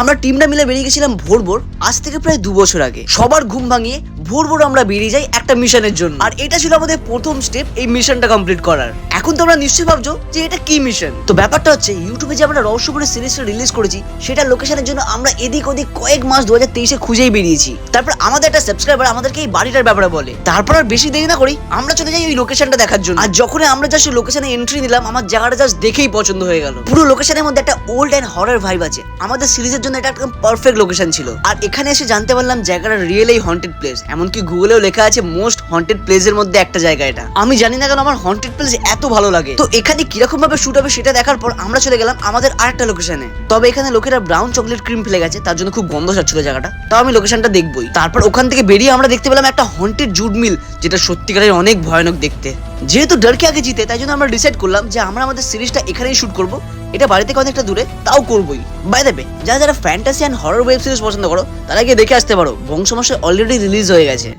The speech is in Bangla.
আমরা টিমটা মিলে বেরিয়ে গেছিলাম ভোর ভোর, আজ থেকে প্রায় দু বছর আগে। সবার ঘুম ভাঙিয়ে ভোর ভোর আমরা বেরিয়ে যাই একটা মিশনের জন্য। আর এটা ছিল আমাদের প্রথম স্টেপ এই মিশনটা কমপ্লিট করার। এখন তোমরা নিশ্চয়ই ভাবছ যে এটা কি মিশন তো ব্যাপারটা হচ্ছে ইউটিউবে যে আমরা রহস্যপুরের সিরিজটা রিলিজ করেছি, সেটা লোকেশনের জন্য আমরা এদিক ওদিক কয়েক মাস দু হাজার তেইশে খুঁজেই বেরিয়েছি। তারপর আমাদের একটা সাবস্ক্রাইবার আমাদেরকে এই বাড়িটার ব্যাপারে বলে। তারপর আর বেশি দেরি না করি, আমরা চলে যাই ওই লোকেশনটা দেখার জন্য। আর যখন আমরা জাস্ট লোকেশনে এন্ট্রি নিলাম, আমার জায়গাটা জাস্ট দেখেই পছন্দ হয়ে গেল। পুরো লোকেশনের মধ্যে একটা ওল্ড অ্যান্ড হরার ভাইব আছে। আমাদের সিরিজের জন্য এটা একদম পারফেক্ট লোকেশন ছিল। আর এখানে এসে জানতে পারলাম জায়গাটা রিয়েলি হন্টেড প্লেস এমনকি গুগলেও লেখা আছে মোস্ট হন্টেড প্লেসের মধ্যে একটা জায়গা এটা। আমি জানি না কেন আমার হন্টেড প্লেস এত ভালো লাগে। তো এখানে কীরকম ভাবে শুট হবে সেটা দেখার পর আমরা চলে গেলাম আমাদের আরেকটা লোকেশনে তবে এখানে লোকেরা ব্রাউন চকলেট ক্রিম ফেলে গেছে, তার জন্য খুব গন্ধ ছাড়ছিল জায়গাটা। তাও আমি লোকেশনটা দেখবই। তারপর ওখান থেকে বেরিয়ে আমরা দেখতে পেলাম একটা হন্টেড জুট মিল যেটা সত্যিকারের অনেক ভয়ানক দেখতে। যেহেতু ডারকে আগে জিতে, তাই জন্য আমরা ডিসাইড করলাম যে আমরা আমাদের সিরিজটা এখানেই শুট করব। এটা বাড়ি থেকে অনেকটা দূরে, তাও করবোই। বাই দেবে যারা যারা fantasy and horror web series পছন্দ করো, তারা গিয়ে দেখে আসতে পারো। বংশমাসে অলরেডি রিলিজ হয়ে গেছে।